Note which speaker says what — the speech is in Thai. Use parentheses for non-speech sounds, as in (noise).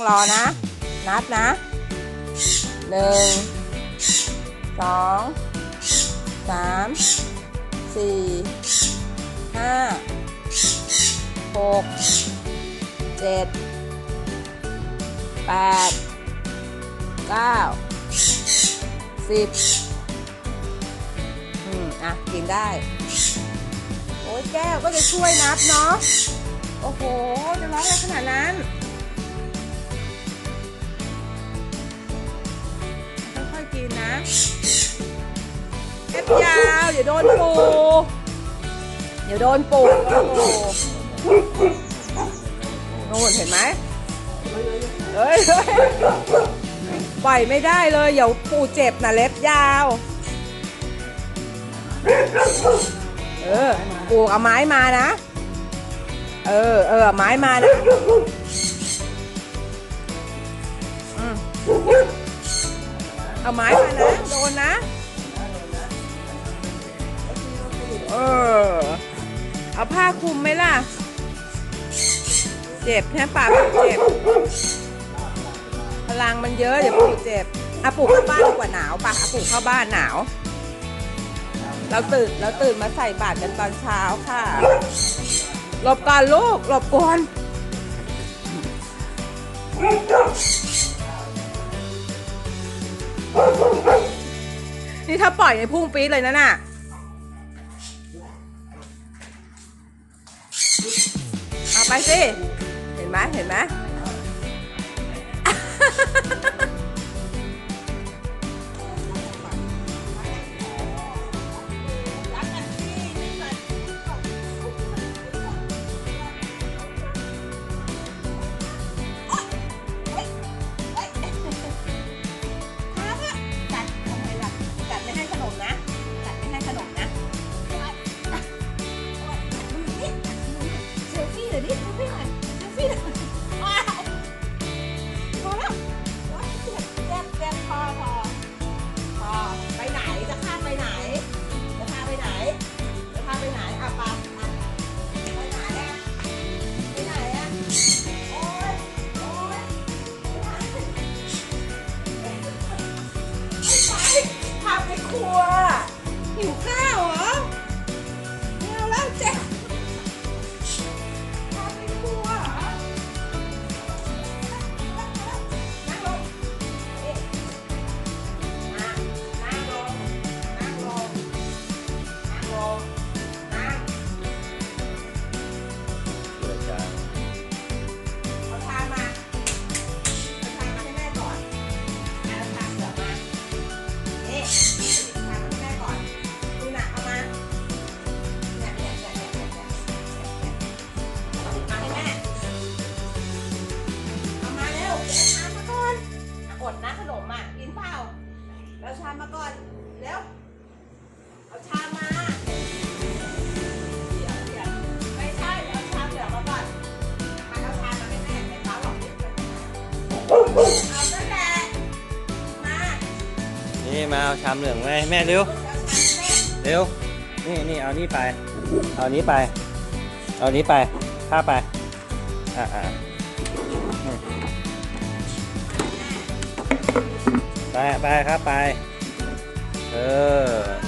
Speaker 1: งรอนะ นับนะหนึ่งสองสามสี่ห้าหกเจ็ดแปดเก้าสิบอืม อะ กินได้ โอ้ยแก้วก็จะช่วยนับเนาะ โอ้โห จะร้องอะไรขนาดนั้น แค่ยาวเดี๋ยวโดนปูเดี๋ยวโดนปูโอ้โนู่นเห็นไหมเฮ้ยปล่อยไม่ได้เลย เดี๋ยวปูเจ็บนะเล็บยาว เออ ปูเอาไม้มานะ เออ เออไม้มานะ อืม เอาไม้มานะ โดนนะ เออ เอาผ้าคลุมไหมล่ะ เจ็บแค่ปากเจ็บ พลังมันเยอะ เดี๋ยวปูเจ็บอะปูเข้าบ้านดีกว่าหนาวปะอะปูเข้าบ้านหนาว เราตื่นเราตื่นมาใส่บาตรกันตอนเช้าค่ะหลบก่อนลูกหลบก่อน ถ้าปล่อยในพุ่งปี๊ดเลยนะน่ะเอาไปสิ เห็นไหมเห็นไหม Thank (laughs) you.
Speaker 2: เอา
Speaker 1: ชามเหลืองไว้แม่เร็
Speaker 3: ว
Speaker 1: เร็
Speaker 3: ว นี่นี่เอานี่ไป เอานี้ไป เอานี้ไปข้าไป อ่าอ่าไปไปครับไป เออ